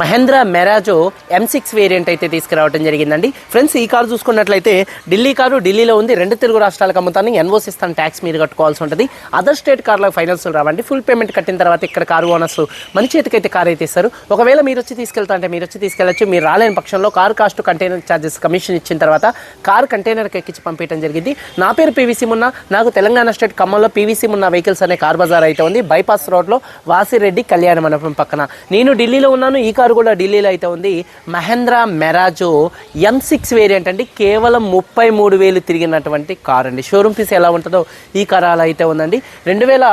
Mahindra Marazzo M six variant అయితే తీసుకురావడం జరిగిందండి. ఫ్రెండ్స్ ఈ కారు చూసుకున్నట్లయితే ఢిల్లీ కారు ఢిల్లీలో ఉంది. రెండు తెలుగు రాష్ట్రాలకు అమ్ముతాను ఎన్ఓసి ఇస్తాను ట్యాక్స్ మీరు కట్టుకోవాల్సి ఉంటుంది. అదర్ స్టేట్ కార్లకు ఫైనాన్స్ రావండి. ఫుల్ పేమెంట్ కట్టిన తర్వాత ఇక్కడ కారు ఓనర్స్ మన చేతికైతే కారు అయితే ఇస్తారు. ఒకవేళ మీరు వచ్చి తీసుకెళ్తా అంటే మీరు వచ్చి తీసుకెళ్ళచ్చు. మీరు రాలేని పక్షంలో car cost container charges commission ఇచ్చిన తర్వాత కారు కంటైనర్కి ఎక్కించి పంపించడం జరిగింది. నా పేరు పీవీసీ మున్న నాకు తెలంగాణ స్టేట్ ఖమ్మంలో పీవీసీ మున్న వెహికల్స్ అనే కార్ బజార్ అయితే ఉంది. బైపాస్ రోడ్లో వాసిరెడ్డి కళ్యాణ మండపం పక్కన. నేను ఢిల్లీలో ఉన్నాను. ఈ కారు కూడా ఢిల్లీలో అయితే ఉంది. Mahindra Marazzo M six variant అండి. కేవలం ముప్పై మూడు వేలు తిరిగినటువంటి కార్ అండి షోరూమ్ ఫీస్ ఎలా ఉంటుందో ఈ కార్ అలా అయితే ఉందండి. రెండు వేల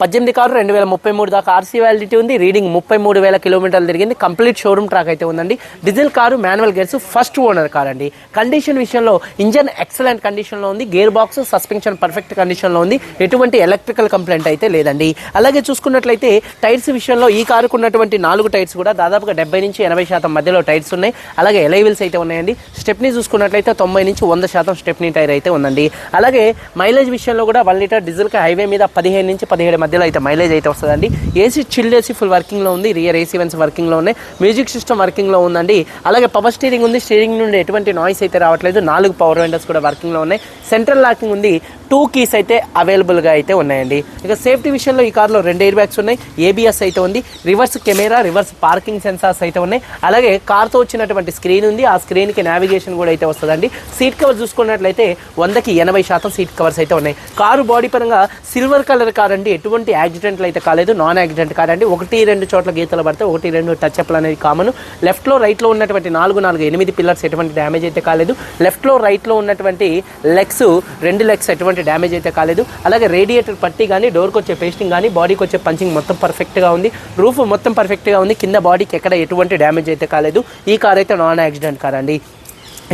పద్దెనిమిది కారు రెండు వేల ముప్పై మూడు దాకా ఆర్సీ వ్యాలిడిటీ ఉంది. రీడింగ్ ముప్పై మూడు వేల కిలోమీటర్లు తిరిగింది. కంప్లీట్ షోరూమ్ ట్రాక్ అయితే ఉందండి. Diesel car manual gears first owner car అండి. కండిషన్ విషయంలో ఇంజన్ ఎక్సలెంట్ కండిషన్లో ఉంది. గేర్ బాక్స్ సస్పెన్షన్ పర్ఫెక్ట్ కండిషన్లో ఉంది. ఎటువంటి ఎలక్ట్రికల్ కంప్లైంట్ అయితే లేదండి. అలాగే చూసుకున్నట్లయితే టైర్స్ విషయంలో ఈ కారుకు ఉన్నటువంటి నాలుగు టైర్స్ కూడా దాదాపుగా డెబ్బై నుంచి ఎనభై శాతం మధ్యలో టైర్స్ ఉన్నాయి. అలాగే ఎలైవిల్స్ అయితే ఉన్నాయండి. స్టెప్నీ చూసుకున్నట్లయితే తొంభై నుంచి వంద శాతం స్టెప్నీ టైర్ అయితే ఉందండి. అలాగే మైలేజ్ విషయంలో కూడా వన్ లీటర్ డీజిల్కి హైవే మీద పదిహేను నుంచి పదిహేను పదిహేడు మధ్యలో అయితే మైలేజ్ అయితే వస్తుందండి. ఏసీ చిల్డ్ ఏసీ ఫుల్ వర్కింగ్లో ఉంది. రియర్ ఏసీ వెన్స్ వర్కింగ్లో ఉన్నాయి. మ్యూజిక్ సిస్టమ్ వర్కింగ్లో ఉందండి. అలాగే పవర్ స్టీరింగ్ ఉంది. స్టీరింగ్ నుండి ఎటువంటి నాయిస్ అయితే రావట్లేదు. నాలుగు పవర్ విండోస్ కూడా వర్కింగ్లో ఉన్నాయి. సెంట్రల్ లాకింగ్ ఉంది. టూ కీస్ అయితే అవైలబుల్గా అయితే ఉన్నాయండి. ఇక సేఫ్టీ విషయంలో ఈ కార్లో రెండు ఎయిర్ బ్యాగ్స్ ఉన్నాయి. ఏబిఎస్ అయితే ఉంది. Reverse camera reverse parking sensors అయితే ఉన్నాయి. అలాగే కార్తో వచ్చినటువంటి స్క్రీన్ ఉంది. ఆ స్క్రీన్కి నావిగేషన్ కూడా అయితే వస్తుందండి. సీట్ కవర్ చూసుకున్నట్లయితే వందకి ఎనభై శాతం సీట్ కవర్స్ అయితే ఉన్నాయి. కారు బాడీ పరంగా సిల్వర్ కలర్ కార్ అండి. ఎటువంటి యాక్సిడెంట్లు అయితే కాలేదు. నాన్ యాక్సిడెంట్ కార్ అండి. ఒకటి రెండు చోట్ల గీతలు పడితే ఒకటి రెండు టచ్ అప్లు అనేది కామన్. లెఫ్ట్లో రైట్లో ఉన్నటువంటి నాలుగు నాలుగు ఎనిమిది పిల్లర్స్ ఎటువంటి డ్యామేజ్ అయితే కాలేదు. లెఫ్ట్లో రైట్లో ఉన్నటువంటి లెగ్స్ రెండు లెగ్స్ ఎటువంటి డ్యామేజ్ అయితే కాలేదు. అలాగే రేడియేటర్ పట్టి కానీ డోర్కి వచ్చే పేస్టింగ్ కానీ బాడీకి వచ్చే పంచింగ్ మొత్తం పర్ఫెక్ట్గా ఉంది. రూఫ్ మొత్తం పర్ఫెక్ట్గా ఉంది. కింద బాడీకి ఎక్కడ ఎటువంటి డ్యామేజ్ అయితే కాలేదు. ఈ కార్ అయితే నాన్ యాక్సిడెంట్ కార్ అండి.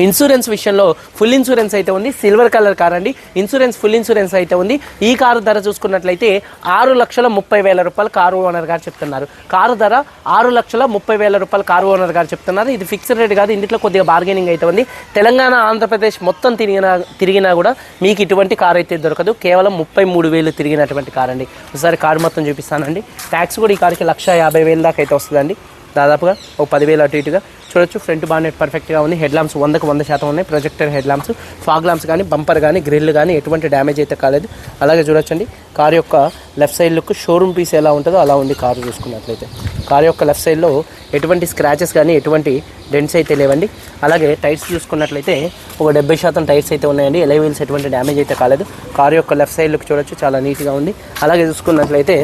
ఇన్సూరెన్స్ విషయంలో ఫుల్ ఇన్సూరెన్స్ అయితే ఉంది సిల్వర్ కలర్ కార్ అండి. ఇన్సూరెన్స్ ఫుల్ ఇన్సూరెన్స్ అయితే ఉంది. ఈ కారు ధర చూసుకున్నట్లయితే ఆరు లక్షల ముప్పై వేల రూపాయలు కారు ఓనర్ గారు చెప్తున్నారు. కారు ధర ఆరు లక్షల ముప్పై వేల రూపాయలు కారు ఓనర్ గారు చెప్తున్నారు. ఇది ఫిక్స్డ్ రేట్ కాదు ఇందులో కొద్దిగా బార్గెనింగ్ అయితే ఉంది. తెలంగాణ ఆంధ్రప్రదేశ్ మొత్తం తిరిగినా తిరిగినా కూడా మీకు ఇటువంటి కారు అయితే దొరకదు. కేవలం ముప్పై మూడు వేలు తిరిగినటువంటి కారు అండి. ఒకసారి కారు మొత్తం చూపిస్తానండి. ట్యాక్స్ కూడా ఈ కారుకి లక్ష యాభై వేల దాకా అయితే వస్తుందండి. దాదాపుగా ఒక పదివేలు అటు ఇటుగా చూడొచ్చు. ఫ్రంట్ బానెట్ పర్ఫెక్ట్గా ఉంది. హెడ్ ల్యాంప్స్ వందకు వంద శాతం ఉన్నాయి. Projector head lamps fog lamps కానీ బంపర్ కానీ గ్రిల్ కానీ ఎటువంటి డ్యామేజ్ అయితే కాలేదు. అలాగే చూడొచ్చండి. కార్ యొక్క left side look showroom piece ఎలా ఉంటుందో అలా ఉంది కారు చూసుకున్నట్లయితే. కార్ యొక్క లెఫ్ట్ సైడ్లో ఎటువంటి స్క్రాచెస్ కానీ ఎటువంటి డెంట్స్ అయితే లేవండి. అలాగే టైర్స్ చూసుకున్నట్లయితే ఒక డెబ్బై శాతం టైర్స్ అయితే ఉన్నాయండి. ఎలై వీల్స్ ఎటువంటి డ్యామేజ్ అయితే కాలేదు. కార్ యొక్క లెఫ్ట్ సైడ్ లుక్ చూడొచ్చు. చాలా నీట్గా ఉంది. అలాగే చూసుకున్నట్లయితే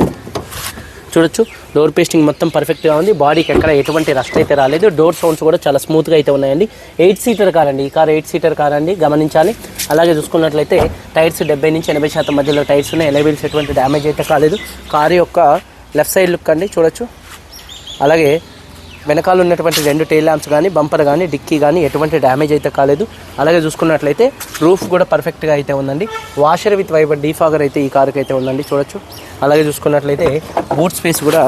చూడొచ్చు. డోర్ పేస్టింగ్ మొత్తం పర్ఫెక్ట్గా ఉంది. బాడీకి ఎక్కడ ఎటువంటి రస్ట్ అయితే రాలేదు. డోర్ సౌండ్స్ కూడా చాలా స్మూత్గా అయితే ఉన్నాయండి. ఎయిట్ సీటర్ కార్ అండి. ఈ కార్ ఎయిట్ సీటర్ కార్ అండి. గమనించాలి. అలాగే చూసుకున్నట్లయితే టైర్స్ డెబ్బై నుంచి ఎనభై శాతం మధ్యలో టైర్స్ ఉన్నాయి. ఎలవీల్స్ ఎటువంటి డ్యామేజ్ అయితే కాలేదు. కారు యొక్క లెఫ్ట్ సైడ్ లుక్ అండి. చూడొచ్చు. అలాగే వెనకాల ఉన్నటువంటి రెండు టైల్ ల్యాంప్స్ కానీ బంపర్ కానీ డిక్కీ కానీ ఎటువంటి డ్యామేజ్ అయితే కాలేదు. అలాగే చూసుకున్నట్లయితే రూఫ్ కూడా పర్ఫెక్ట్గా అయితే ఉందండి. వాషర్ విత్ వైబర్ డీఫాగర్ అయితే ఈ కారుకి అయితే ఉందండి చూడొచ్చు. అలాగే చూసుకున్నట్లయితే బూట్ స్పేస్ కూడా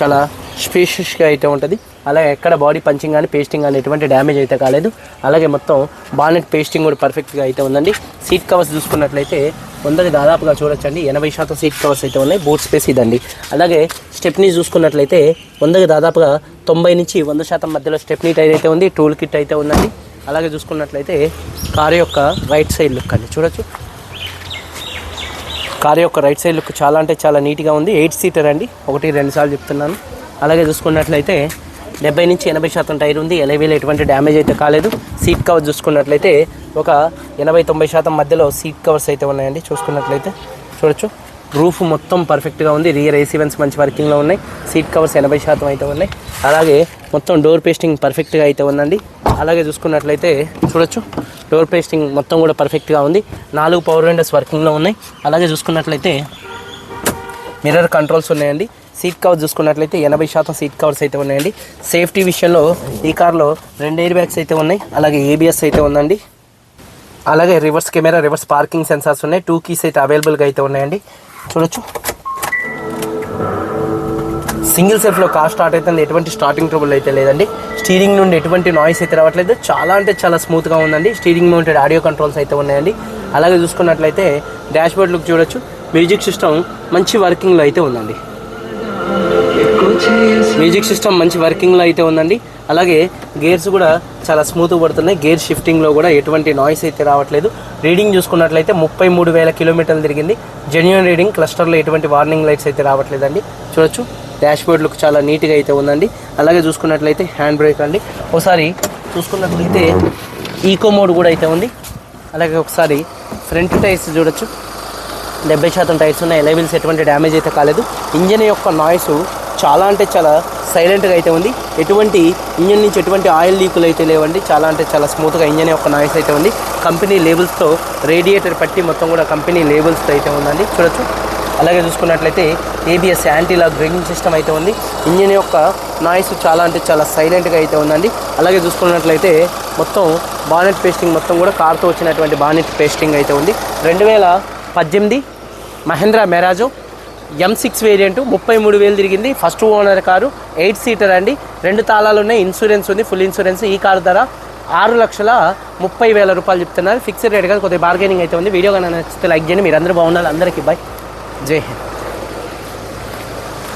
చాలా స్పేషియస్గా అయితే ఉంటుంది. అలాగే ఎక్కడ బాడీ పంచింగ్ కానీ పేస్టింగ్ కానీ ఎటువంటి డ్యామేజ్ అయితే కాలేదు. అలాగే మొత్తం బానెట్ పేస్టింగ్ కూడా పర్ఫెక్ట్గా అయితే ఉందండి. సీట్ కవర్స్ చూసుకున్నట్లయితే వందకి దాదాపుగా చూడొచ్చండి. ఎనభై శాతం సీట్ కవర్స్ అయితే ఉన్నాయి. బూట్ స్పేస్ ఇదండి. అలాగే స్టెప్నీ చూసుకున్నట్లయితే వందకి దాదాపుగా తొంభై నుంచి వంద శాతం మధ్యలో స్టెప్నీ టైర్ అయితే ఉంది టూల్ కిట్ అయితే ఉందండి. అలాగే చూసుకున్నట్లయితే కారు యొక్క రైట్ సైడ్ లుక్ అండి. చూడొచ్చు. కారు యొక్క రైట్ సైడ్ లుక్ చాలా అంటే చాలా నీట్గా ఉంది. ఎయిట్ సీటర్ అండి. ఒకటి రెండు సార్లు చెప్తున్నాను. అలాగే చూసుకున్నట్లయితే డెబ్బై నుంచి ఎనభై శాతం టైర్ ఉంది. ఎలవేలు ఎటువంటి డ్యామేజ్ అయితే కాలేదు. సీట్ కవర్ చూసుకున్నట్లయితే ఒక ఎనభై తొంభై శాతం మధ్యలో సీట్ కవర్స్ అయితే ఉన్నాయండి. చూసుకున్నట్లయితే. చూడొచ్చు. రూఫ్ మొత్తం పర్ఫెక్ట్గా ఉంది. రియర్ ఏసీ వెన్స్ మంచి వర్కింగ్లో ఉన్నాయి. సీట్ కవర్స్ ఎనభై శాతం అయితే ఉన్నాయి. అలాగే మొత్తం డోర్ పేస్టింగ్ పర్ఫెక్ట్గా అయితే ఉందండి. అలాగే చూసుకున్నట్లయితే చూడొచ్చు. డోర్ పేస్టింగ్ మొత్తం కూడా పర్ఫెక్ట్గా ఉంది. నాలుగు పవర్ విండోస్ వర్కింగ్లో ఉన్నాయి. అలాగే చూసుకున్నట్లయితే మిర్రర్ కంట్రోల్స్ ఉన్నాయండి. సీట్ కవర్ చూసుకున్నట్లయితే ఎనభై శాతం సీట్ కవర్స్ అయితే ఉన్నాయండి. సేఫ్టీ విషయంలో ఈ కార్లో రెండు ఎయిర్ బ్యాగ్స్ అయితే ఉన్నాయి. అలాగే ఏబిఎస్ అయితే ఉందండి. అలాగే reverse camera reverse parking sensors ఉన్నాయి. టూ కీస్ అయితే అవైలబుల్గా అయితే ఉన్నాయండి. చూడొచ్చు. సింగిల్ సెల్ఫ్లో కార్ స్టార్ట్ అవుతుంది ఎటువంటి స్టార్టింగ్ ట్రబుల్ అయితే లేదండి. స్టీరింగ్ నుండి ఎటువంటి నాయిస్ అయితే రావట్లేదు. చాలా అంటే చాలా స్మూత్గా ఉందండి. స్టీరింగ్ మౌంటెడ్ ఆడియో కంట్రోల్స్ అయితే ఉన్నాయండి. అలాగే చూసుకున్నట్లయితే డాష్బోర్డ్ లుక్ చూడొచ్చు. మ్యూజిక్ సిస్టమ్ మంచి వర్కింగ్లో అయితే ఉందండి. మ్యూజిక్ సిస్టమ్ మంచి వర్కింగ్లో అయితే ఉందండి. అలాగే గేర్స్ కూడా చాలా స్మూత్ పడుతున్నాయి. గేర్ షిఫ్టింగ్లో కూడా ఎటువంటి నాయిస్ అయితే రావట్లేదు. రీడింగ్ చూసుకున్నట్లయితే ముప్పై మూడు వేల కిలోమీటర్లు తిరిగింది. జెన్యున్ రీడింగ్ క్లస్టర్లో ఎటువంటి వార్నింగ్ లైట్స్ అయితే రావట్లేదండి. చూడొచ్చు. డాష్బోర్డ్ లుక్ చాలా నీట్గా అయితే ఉందండి. అలాగే చూసుకున్నట్లయితే హ్యాండ్ బ్రేక్ అండి. ఒకసారి చూసుకున్నట్లయితే ఈకో మోడ్ కూడా అయితే ఉంది. అలాగే ఒకసారి ఫ్రంట్ టైర్స్ చూడొచ్చు. డెబ్బై శాతం టైర్స్ ఉన్నాయి. లెవెల్స్ ఎటువంటి డ్యామేజ్ అయితే కాలేదు. ఇంజన్ యొక్క నాయిస్ చాలా అంటే చాలా సైలెంట్గా అయితే ఉంది. ఎటువంటి ఇంజన్ నుంచి ఎటువంటి ఆయిల్ లీకులు అయితే లేవండి. చాలా అంటే చాలా స్మూత్గా ఇంజన్ యొక్క నాయిస్ అయితే ఉంది. కంపెనీ లేబుల్స్తో రేడియేటర్ పట్టి మొత్తం కూడా కంపెనీ లేబుల్స్తో అయితే ఉందండి. చూడొచ్చు. అలాగే చూసుకున్నట్లయితే ABS anti lock braking system అయితే ఉంది. ఇంజిన్ యొక్క నాయిస్ చాలా అంటే చాలా సైలెంట్గా అయితే ఉందండి. అలాగే చూసుకున్నట్లయితే మొత్తం బానెట్ పేస్టింగ్ మొత్తం కూడా కార్తో వచ్చినటువంటి బానెట్ పేస్టింగ్ అయితే ఉంది. రెండు వేల పద్దెనిమిది Mahindra Marazzo M six variant ముప్పై మూడు వేలు తిరిగింది. First owner car eight seater అండి. రెండు తాళాలు ఉన్నాయి ఇన్సూరెన్స్ ఉంది ఫుల్ ఇన్సూరెన్స్ ఈ కారు ధర ఆరు లక్షల ముప్పై వేల రూపాయలు చెప్తున్నారు. ఫిక్స్డ్ రేట్ కాదు కొద్దిగా బార్గెనింగ్ అయితే ఉంది. వీడియో కానీ నచ్చితే లైక్ చేయండి. మీరు అందరూ బాగున్నారు అందరికీ బాయ్ జై హింద్.